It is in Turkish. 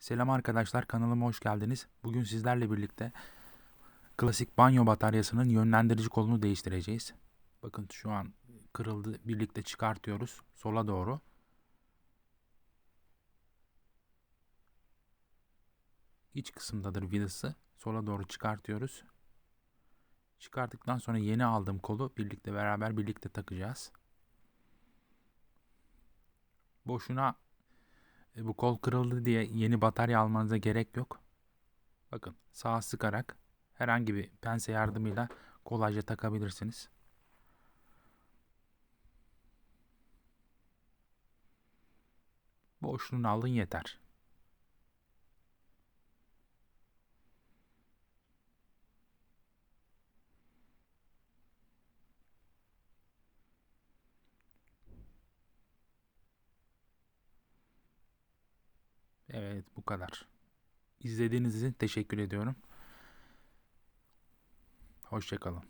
Selam arkadaşlar kanalıma hoş geldiniz. Bugün sizlerle birlikte klasik banyo bataryasının yönlendirici kolunu değiştireceğiz. Bakın şu an kırıldı. Birlikte çıkartıyoruz sola doğru. İç kısımdadır vidası. Sola doğru çıkartıyoruz. Çıkarttıktan sonra yeni aldığım kolu birlikte beraber birlikte takacağız. Boşuna e, bu kol kırıldı diye yeni batarya almanıza gerek yok. Bakın sağa sıkarak herhangi bir pense yardımıyla kolayca takabilirsiniz. Boşluğunu alın yeter. Evet bu kadar. İzlediğiniz için teşekkür ediyorum. Hoşçakalın.